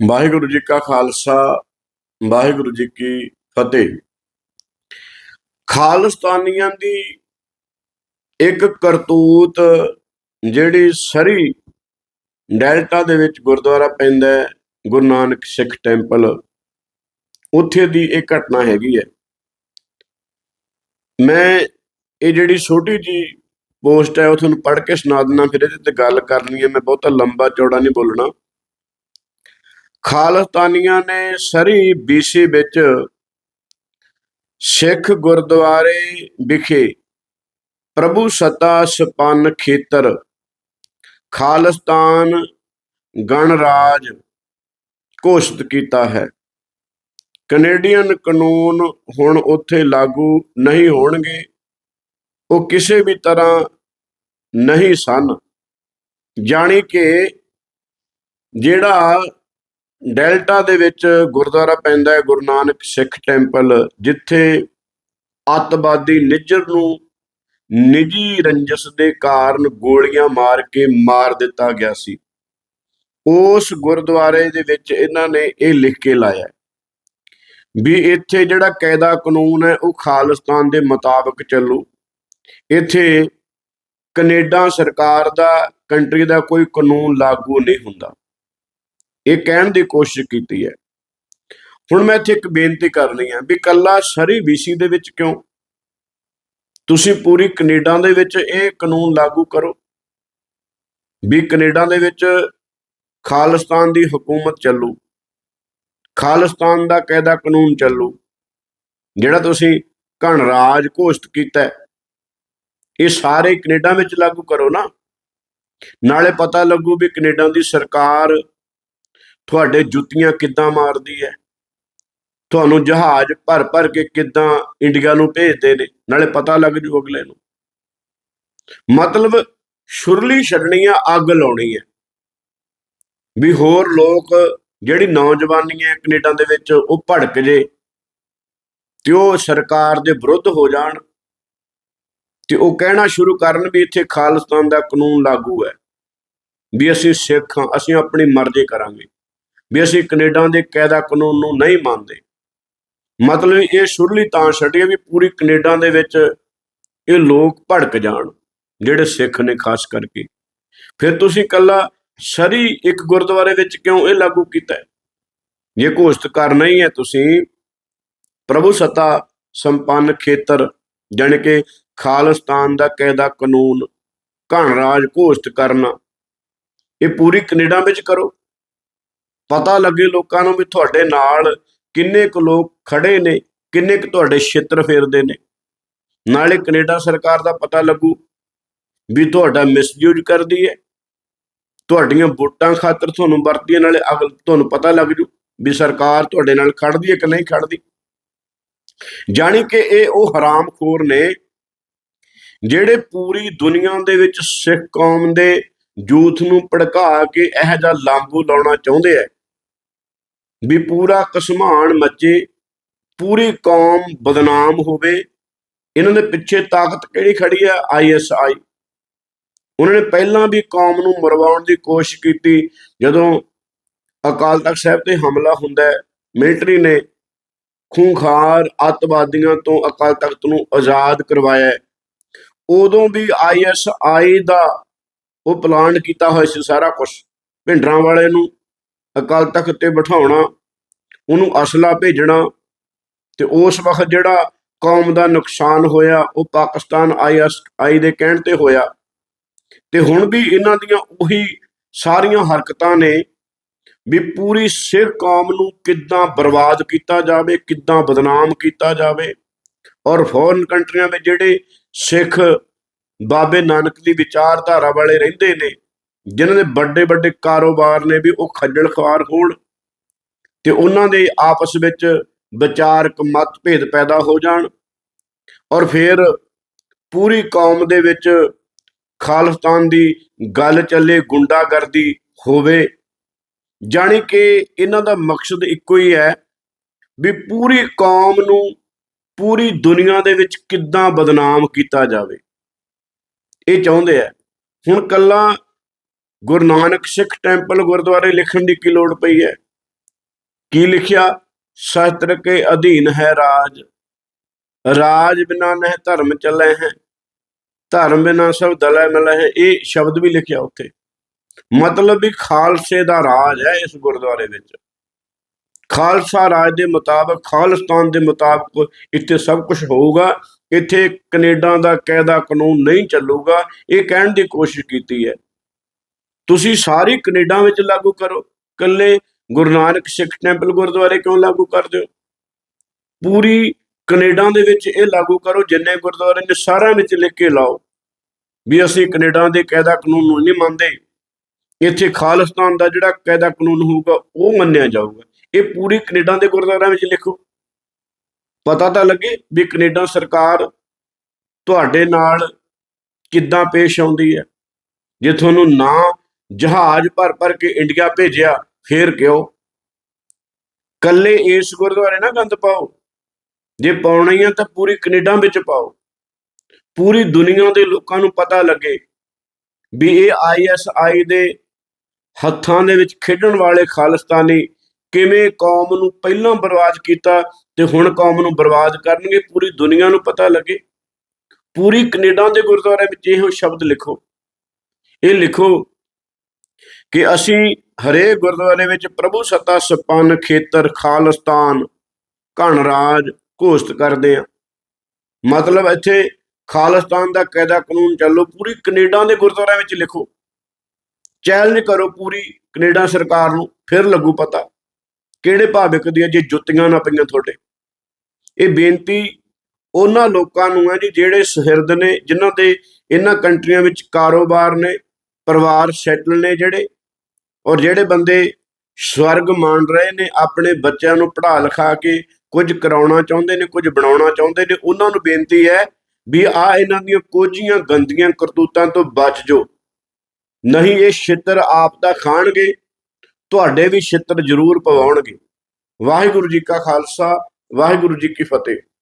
ਵਾਹਿਗੁਰੂ ਜੀ ਕਾ ਖਾਲਸਾ, ਵਾਹਿਗੁਰੂ ਜੀ ਕੀ ਫਤਿਹ। ਖਾਲਸਤਾਨੀਆਂ ਦੀ ਇੱਕ ਕਰਤੂਤ ਜਿਹੜੀ ਸਰੀ ਡੈਲਟਾ ਦੇ ਵਿੱਚ ਗੁਰਦੁਆਰਾ ਪੈਂਦਾ ਹੈ, ਗੁਰੂ ਨਾਨਕ ਸਿੱਖ ਟੈਂਪਲ, ਉੱਥੇ ਦੀ ਇਹ ਘਟਨਾ ਹੈਗੀ ਹੈ। ਮੈਂ ਇਹ ਜਿਹੜੀ ਛੋਟੀ ਜੀ ਪੋਸਟ ਹੈ, ਉਹ ਤੁਹਾਨੂੰ ਪੜ੍ਹ ਕੇ ਸੁਣਾ ਦਿੰਦਾ, ਫਿਰ ਇਹਦੇ ਤੇ ਗੱਲ ਕਰਨੀ ਹੈ, ਮੈਂ ਬਹੁਤਾ ਲੰਬਾ ਚੌੜਾ ਨਹੀਂ ਬੋਲਣਾ। ਖਾਲਸਤਾਨੀਆਂ ਨੇ ਸਰੀ ਬੀਸੀ ਵਿੱਚ ਸਿੱਖ ਗੁਰਦੁਆਰੇ ਵਿਖੇ ਪ੍ਰਭੂ ਸਤਾ ਸਪੰਨ ਖੇਤਰ, ਖਾਲਸਤਾਨ ਗਣਰਾਜ ਘੋਸ਼ਿਤ ਕੀਤਾ ਹੈ। ਕੈਨੇਡੀਅਨ ਕਾਨੂੰਨ ਹੁਣ ਉੱਥੇ ਲਾਗੂ ਨਹੀਂ ਹੋਣਗੇ। ਉਹ ਕਿਸੇ ਵੀ ਤਰ੍ਹਾਂ ਨਹੀਂ ਸਨ। ਜਾਣੀ ਕਿ ਜਿਹੜਾ ਡੈਲਟਾ ਦੇ ਵਿੱਚ ਗੁਰਦੁਆਰਾ ਪੈਂਦਾ ਹੈ, ਗੁਰੂ ਨਾਨਕ ਸਿੱਖ ਟੈਂਪਲ, ਜਿੱਥੇ ਅੱਤਵਾਦੀ ਨਿੱਜਰ ਨੂੰ ਨਿੱਜੀ ਰੰਜਸ ਦੇ ਕਾਰਨ ਗੋਲੀਆਂ ਮਾਰ ਕੇ ਮਾਰ ਦਿੱਤਾ ਗਿਆ ਸੀ। ਉਸ ਗੁਰਦੁਆਰੇ ਦੇ ਵਿੱਚ ਇਹਨਾਂ ਨੇ ਇਹ ਲਿਖ ਕੇ ਲਾਇਆ ਵੀ ਇੱਥੇ ਜਿਹੜਾ ਕਾਇਦਾ ਕਾਨੂੰਨ ਹੈ, ਉਹ ਖਾਲਿਸਤਾਨ ਦੇ ਮੁਤਾਬਕ ਚੱਲੂ। ਇੱਥੇ ਕੈਨੇਡਾ ਸਰਕਾਰ ਦਾ, ਕੰਟਰੀ ਦਾ ਕੋਈ ਕਾਨੂੰਨ ਲਾਗੂ ਨਹੀਂ ਹੁੰਦਾ। ਇਹ ਕਹਿਣ ਦੀ ਕੋਸ਼ਿਸ਼ ਕੀਤੀ ਹੈ। ਹੁਣ ਮੈਂ ਇੱਥੇ ਇੱਕ ਬੇਨਤੀ ਕਰਨੀ ਹੈ ਵੀ ਕੱਲਾ ਸਰੀ ਬੀਸੀ ਦੇ ਵਿੱਚ ਕਿਉਂ? ਤੁਸੀਂ ਪੂਰੀ ਕੈਨੇਡਾ ਦੇ ਵਿੱਚ ਇਹ ਕਾਨੂੰਨ ਲਾਗੂ ਕਰੋ ਵੀ ਕੈਨੇਡਾ ਦੇ ਵਿੱਚ ਖਾਲਿਸਤਾਨ ਦੀ ਹਕੂਮਤ ਚੱਲੂ। ਖਾਲਿਸਤਾਨ ਦਾ ਕਾਇਦਾ ਕਾਨੂੰਨ ਚੱਲੂ, ਜਿਹੜਾ ਤੁਸੀਂ ਗਣਰਾਜ ਘੋਸ਼ਿਤ ਕੀਤਾ ਇਹ ਸਾਰੇ ਕੈਨੇਡਾ ਵਿੱਚ ਲਾਗੂ ਕਰੋ ਨਾ। ਨਾਲੇ ਪਤਾ ਲੱਗੂ ਵੀ ਕੈਨੇਡਾ ਦੀ ਸਰਕਾਰ ਤੁਹਾਡੇ ਜੁੱਤੀਆਂ ਕਿੱਦਾਂ ਮਾਰਦੀ ਹੈ? ਤੁਹਾਨੂੰ ਜਹਾਜ਼ ਭਰ ਭਰ ਕੇ ਕਿੱਦਾਂ ਇੰਡੀਆ ਨੂੰ ਭੇਜਦੇ ਨੇ? ਨਾਲੇ ਪਤਾ ਲੱਗ ਜੂ ਅਗਲੇ ਨੂੰ। ਮਤਲਬ ਸ਼ੁਰਲੀ ਛੱਡਣੀ ਅੱਗ ਲਾਉਣੀ ਹੈ ਵੀ ਹੋਰ ਲੋਕ ਜਿਹੜੀ ਨੌਜਵਾਨੀ ਹੈ ਕੈਨੇਡਾ ਦੇ ਵਿੱਚ ਉਹ ਭੜਕ ਜੇ ਤੇ ਉਹ ਸਰਕਾਰ ਦੇ ਵਿਰੁੱਧ ਹੋ ਜਾਣ ਤੇ ਉਹ ਕਹਿਣਾ ਸ਼ੁਰੂ ਕਰਨ ਵੀ ਇੱਥੇ ਖਾਲਿਸਤਾਨ ਦਾ ਕਾਨੂੰਨ ਲਾਗੂ ਹੈ। ਵੀ ਅਸੀਂ ਸਿੱਖ ਹਾਂ, ਅਸੀਂ ਆਪਣੀ ਮਰਜ਼ੀ ਕਰਾਂਗੇ। ਵੀ ਅਸੀਂ ਕੈਨੇਡਾ ਦੇ ਕਾਇਦਾ ਕਾਨੂੰਨ ਨੂੰ ਨਹੀਂ ਮੰਨਦੇ। ਮਤਲਬ ਇਹ ਸ਼ੁਰਲੀ ਤਾਂ ਛੱਡੀਏ ਵੀ ਪੂਰੀ ਕੈਨੇਡਾ ਦੇ ਵਿੱਚ ਇਹ ਲੋਕ ਭੜਕ ਜਾਣ, ਜਿਹੜੇ ਸਿੱਖ ਨੇ ਖਾਸ ਕਰਕੇ। ਫਿਰ ਤੁਸੀਂ ਕੱਲਾ ਸਰੀ ਇੱਕ ਗੁਰਦੁਆਰੇ ਵਿੱਚ ਕਿਉਂ ਇਹ ਲਾਗੂ ਕੀਤਾ ਜੇ ਘੋਸ਼ਿਤ ਕਰਨਾ ਹੀ ਹੈ ਤੁਸੀਂ, ਪ੍ਰਭੂ ਸਤਾ ਸੰਪੰਨ ਖੇਤਰ, ਜਾਣੀ ਕਿ ਖਾਲਿਸਤਾਨ ਦਾ ਕਾਇਦਾ ਕਾਨੂੰਨ ਘਣ ਰਾਜ ਘੋਸ਼ਿਤ ਕਰਨਾ, ਇਹ ਪੂਰੀ ਕੈਨੇਡਾ ਵਿੱਚ ਕਰੋ। ਪਤਾ ਲੱਗੇ ਲੋਕਾਂ ਨੂੰ ਵੀ ਤੁਹਾਡੇ ਨਾਲ ਕਿੰਨੇ ਕੁ ਲੋਕ ਖੜੇ ਨੇ, ਕਿੰਨੇ ਕੁ ਤੁਹਾਡੇ ਛਿੱਤਰ ਫੇਰਦੇ ਨੇ। ਨਾਲੇ ਕੈਨੇਡਾ ਸਰਕਾਰ ਦਾ ਪਤਾ ਲੱਗੂ ਵੀ ਤੁਹਾਡਾ ਮਿਸਯੂਜ਼ ਕਰਦੀ ਹੈ। ਤੁਹਾਡੀਆਂ ਵੋਟਾਂ ਖਾਤਰ ਤੁਹਾਨੂੰ ਵਰਤਦੀ ਹੈ ਨਾਲੇ ਅਗਲ ਤੁਹਾਨੂੰ ਪਤਾ ਲੱਗ ਜੂ ਵੀ ਸਰਕਾਰ ਤੁਹਾਡੇ ਨਾਲ ਖੜਦੀ ਹੈ ਕਿ ਨਹੀਂ ਖੜਦੀ। ਜਾਣੀ ਕਿ ਇਹ ਉਹ ਹਰਾਮਖੋਰ ਨੇ ਜਿਹੜੇ ਪੂਰੀ ਦੁਨੀਆ ਦੇ ਵਿੱਚ ਸਿੱਖ ਕੌਮ ਦੇ ਯੂਥ ਨੂੰ ਭੜਕਾ ਕੇ ਇਹੋ ਜਿਹਾ ਲਾਂਬੂ ਲਾਉਣਾ ਚਾਹੁੰਦੇ ਐ ਵੀ ਪੂਰਾ ਕਸਮਾਨ ਮੱਚੇ, ਪੂਰੀ ਕੌਮ ਬਦਨਾਮ ਹੋਵੇ। ਇਹਨਾਂ ਦੇ ਪਿੱਛੇ ਤਾਕਤ ਕਿਹੜੀ ਖੜੀ ਹੈ ਆਈਐਸਆਈ ਉਹਨਾਂ ਨੇ ਪਹਿਲਾਂ ਵੀ ਕੌਮ ਨੂੰ ਮਰਵਾਉਣ ਦੀ ਕੋਸ਼ਿਸ਼ ਕੀਤੀ। ਜਦੋਂ ਅਕਾਲ ਤਖਤ ਸਾਹਿਬ ਤੇ ਹਮਲਾ ਹੁੰਦਾ ਹੈ, ਮਿਲਟਰੀ ਨੇ ਖੂੰਖਾਰ ਅੱਤਵਾਦੀਆਂ ਤੋਂ ਅਕਾਲ ਤਖਤ ਨੂੰ ਆਜ਼ਾਦ ਕਰਵਾਇਆ ਉਦੋਂ ਵੀ ਆਈਐਸਆਈ ਦਾ ਉਹ ਪਲਾਨ ਕੀਤਾ ਹੋਇਆ ਸੀ ਸਾਰਾ ਕੁਝ ਭਿੰਡਰਾਂ ਵਾਲੇ ਨੂੰ ਅਕਾਲ ਤਖਤ ਤੇ ਬਿਠਾਉਣਾ, ਉਹਨੂੰ ਅਸਲਾ ਭੇਜਣਾ ਤੇ ਉਸ ਵਕਤ ਜਿਹੜਾ ਕੌਮ ਦਾ ਨੁਕਸਾਨ ਹੋਇਆ, ਉਹ ਪਾਕਿਸਤਾਨ ਆਈਐਸਆਈ ਦੇ ਕਹਿਣ ਤੇ ਹੋਇਆ। ਤੇ ਹੁਣ ਵੀ ਇਹਨਾਂ ਦੀਆਂ ਉਹੀ ਸਾਰੀਆਂ ਹਰਕਤਾਂ ਨੇ ਵੀ ਪੂਰੀ ਸਿੱਖ ਕੌਮ ਨੂੰ ਕਿੱਦਾਂ ਬਰਬਾਦ ਕੀਤਾ ਜਾਵੇ, ਕਿੱਦਾਂ ਬਦਨਾਮ ਕੀਤਾ ਜਾਵੇ। ਔਰ ਫੋਰਨ ਕੰਟਰੀਆਂ ਵਿੱਚ ਜਿਹੜੇ ਸਿੱਖ ਬਾਬੇ ਨਾਨਕ ਦੀ ਵਿਚਾਰਧਾਰਾ ਵਾਲੇ ਰਹਿੰਦੇ ਨੇ ਜਿਨ੍ਹਾਂ ਦੇ ਵੱਡੇ ਵੱਡੇ ਕਾਰੋਬਾਰ ਨੇ ਵੀ ਉਹ ਖੱਜਲ ਖਵਾਰ ਹੋਣ ਤੇ ਉਹਨਾਂ ਦੇ ਆਪਸ ਵਿੱਚ ਵਿਚਾਰਕ ਮਤਭੇਦ ਪੈਦਾ ਹੋ ਜਾਣ ਔਰ ਫਿਰ ਪੂਰੀ ਕੌਮ ਦੇ ਵਿੱਚ ਖਾਲਿਸਤਾਨ ਦੀ ਗੱਲ ਚੱਲੇ, ਗੁੰਡਾਗਰਦੀ ਹੋਵੇ, ਜਾਣੀ ਕਿ ਇਹਨਾਂ ਦਾ ਮਕਸਦ ਇੱਕੋ ਹੀ ਹੈ ਵੀ ਪੂਰੀ ਕੌਮ ਨੂੰ ਪੂਰੀ ਦੁਨੀਆ ਦੇ ਵਿੱਚ ਕਿੱਦਾਂ ਬਦਨਾਮ ਕੀਤਾ ਜਾਵੇ। ਇਹ ਚਾਹੁੰਦੇ ਆ। ਹੁਣ ਕੱਲਾ ਗੁਰੂ ਨਾਨਕ ਸਿੱਖ ਟੈਂਪਲ ਗੁਰਦੁਆਰੇ ਲਿਖਣ ਦੀ ਕੀ ਲੋੜ ਪਈ ਹੈ? ਕੀ ਲਿਖਿਆ? ਸ਼ਸਤਰ ਕੇ ਅਧੀਨ ਹੈ ਰਾਜ। ਰਾਜ ਬਿਨਾ ਨਹਿ ਧਰਮ ਚੱਲੇ ਹੈ। ਧਰਮ ਬਿਨਾ ਸਭ ਦਲੈ ਮਿਲੇ ਹੈ। ਇਹ ਸ਼ਬਦ ਵੀ ਲਿਖਿਆ ਉੱਥੇ। ਮਤਲਬ ਵੀ ਖਾਲਸੇ ਦਾ ਰਾਜ ਹੈ ਇਸ ਗੁਰਦੁਆਰੇ ਵਿੱਚ। ਖਾਲਸਾ ਰਾਜ ਦੇ ਮੁਤਾਬਕ, ਖਾਲਸਤਾਨ ਦੇ ਮੁਤਾਬਕ ਇੱਥੇ ਸਭ ਕੁਝ ਹੋਊਗਾ। ਇੱਥੇ ਕੈਨੇਡਾ ਦਾ ਕਾਇਦਾ ਕਾਨੂੰਨ ਨਹੀਂ ਚੱਲੂਗਾ। ਇਹ ਕਹਿਣ ਦੀ ਕੋਸ਼ਿਸ਼ ਕੀਤੀ ਹੈ। ਤੁਸੀਂ ਸਾਰੀ ਕੈਨੇਡਾ ਵਿੱਚ ਲਾਗੂ ਕਰੋ। ਕੱਲੇ ਗੁਰੂ ਨਾਨਕ ਸਿੱਖ ਟੈਂਪਲ ਗੁਰਦੁਆਰੇ ਕਿਉਂ ਲਾਗੂ ਕਰ ਦਿਓ ਪੂਰੀ ਕੈਨੇਡਾ ਦੇ ਵਿੱਚ ਇਹ ਲਾਗੂ ਕਰੋ, ਜਿੰਨੇ ਗੁਰਦੁਆਰੇ ਨੇ ਸਾਰਿਆਂ ਵਿੱਚ ਲਿਖ ਕੇ ਲਾਓ। ਵੀ ਅਸੀਂ ਕੈਨੇਡਾ ਦੇ ਕਾਇਦਾ ਕਾਨੂੰਨ ਨੂੰ ਨਹੀਂ ਮੰਨਦੇ। ਇੱਥੇ ਖਾਲਿਸਤਾਨ ਦਾ ਜਿਹੜਾ ਕਾਇਦਾ ਕਾਨੂੰਨ ਹੋਊਗਾ, ਉਹ ਮੰਨਿਆ ਜਾਊਗਾ। ਇਹ ਪੂਰੀ ਕੈਨੇਡਾ ਦੇ ਗੁਰਦੁਆਰਿਆਂ ਵਿੱਚ ਲਿਖੋ। ਪਤਾ ਤਾਂ ਲੱਗੇ ਵੀ ਕੈਨੇਡਾ ਸਰਕਾਰ ਤੁਹਾਡੇ ਨਾਲ ਕਿੱਦਾਂ ਪੇਸ਼ ਆਉਂਦੀ ਹੈ। ਜੇ ਤੁਹਾਨੂੰ ਨਾ ਜਹਾਜ਼ ਭਰ ਭਰ ਕੇ ਇੰਡੀਆ ਭੇਜਿਆ, ਫੇਰ ਕਿਉਂ? ਕੱਲੇ ਇਸ ਗੁਰਦੁਆਰੇ ਨਾ ਗੰਦ ਪਾਓ। ਜੇ ਪਾਉਣੀ ਆ ਤਾਂ ਪੂਰੀ ਕੈਨੇਡਾ ਵਿੱਚ ਪਾਓ। ਪੂਰੀ ਦੁਨੀਆ ਦੇ ਲੋਕਾਂ ਨੂੰ ਪਤਾ ਲੱਗੇ ਵੀ ਇਹ ਆਈਐਸਆਈ ਦੇ ਹੱਥਾਂ ਦੇ ਵਿੱਚ ਖੇਡਣ ਵਾਲੇ ਖਾਲਿਸਤਾਨੀ ਕਿਵੇਂ ਕੌਮ ਨੂੰ ਪਹਿਲਾਂ ਬਰਬਾਦ ਕੀਤਾ ਤੇ ਹੁਣ ਕੌਮ ਨੂੰ ਬਰਬਾਦ ਕਰਨਗੇ, ਪੂਰੀ ਦੁਨੀਆ ਨੂੰ ਪਤਾ ਲੱਗੇ। ਪੂਰੀ ਕੈਨੇਡਾ ਦੇ ਗੁਰਦੁਆਰੇ ਵਿੱਚ ਇਹੋ ਸ਼ਬਦ ਲਿਖੋ। ਇਹ ਲਿਖੋ ਕਿ ਅਸੀਂ ਹਰੇਕ ਗੁਰਦੁਆਰੇ ਵਿੱਚ ਪ੍ਰਭੂ ਸੱਤਾ ਸਪਨ ਖੇਤਰ ਖਾਲਿਸਤਾਨ ਘਣ ਰਾਜ ਘੋਸ਼ਿਤ ਕਰਦੇ ਆ ਮਤਲਬ ਇੱਥੇ ਖਾਲਿਸਤਾਨ ਦਾ ਕਾਇਦਾ ਕਾਨੂੰਨ ਚੱਲੋ, ਪੂਰੀ ਕੈਨੇਡਾ ਦੇ ਗੁਰਦੁਆਰਿਆਂ ਵਿੱਚ ਲਿਖੋ। ਚੈਲੰਜ ਕਰੋ ਪੂਰੀ ਕੈਨੇਡਾ ਸਰਕਾਰ ਨੂੰ, ਫਿਰ ਲੱਗੂ ਪਤਾ ਕਿਹੜੇ ਭਾਵਿਕ ਦੀਆਂ ਜੇ ਜੁੱਤੀਆਂ ਨਾ ਪਈਆਂ ਤੁਹਾਡੇ। ਇਹ ਬੇਨਤੀ ਉਹਨਾਂ ਲੋਕਾਂ ਨੂੰ ਹੈ ਜੀ, ਜਿਹੜੇ ਸਹਿਰਦ ਨੇ, ਜਿਨ੍ਹਾਂ ਦੇ ਇਹਨਾਂ ਕੰਟਰੀਆਂ ਵਿੱਚ ਕਾਰੋਬਾਰ ਨੇ ਪਰਿਵਾਰ ਸੈਟਲ ਨੇ ਜਿਹੜੇ ਔਰ ਜਿਹੜੇ ਬੰਦੇ ਸਵਰਗ ਮੰਨ ਰਹੇ ਨੇ, ਆਪਣੇ ਬੱਚਿਆਂ ਨੂੰ ਪੜ੍ਹਾ ਲਿਖਾ ਕੇ ਕੁਝ ਕਰਾਉਣਾ ਚਾਹੁੰਦੇ ਨੇ, ਕੁਝ ਬਣਾਉਣਾ ਚਾਹੁੰਦੇ ਨੇ, ਉਹਨਾਂ ਨੂੰ ਬੇਨਤੀ ਹੈ ਵੀ ਆ ਇਹਨਾਂ ਦੀਆਂ ਕੋਝੀਆਂ, ਗੰਦੀਆਂ ਕਰਤੂਤਾਂ ਤੋਂ ਬਚ ਜਾਓ। ਨਹੀਂ ਇਹ ਛਿੱਤਰ ਆਪ ਦਾ ਖਾਣਗੇ, ਤੁਹਾਡੇ ਵੀ ਛਿੱਤਰ ਜ਼ਰੂਰ ਪਵਾਉਣਗੇ। ਵਾਹਿਗੁਰੂ ਜੀ ਕਾ ਖਾਲਸਾ, ਵਾਹਿਗੁਰੂ ਜੀ ਕੀ ਫਤਿਹ।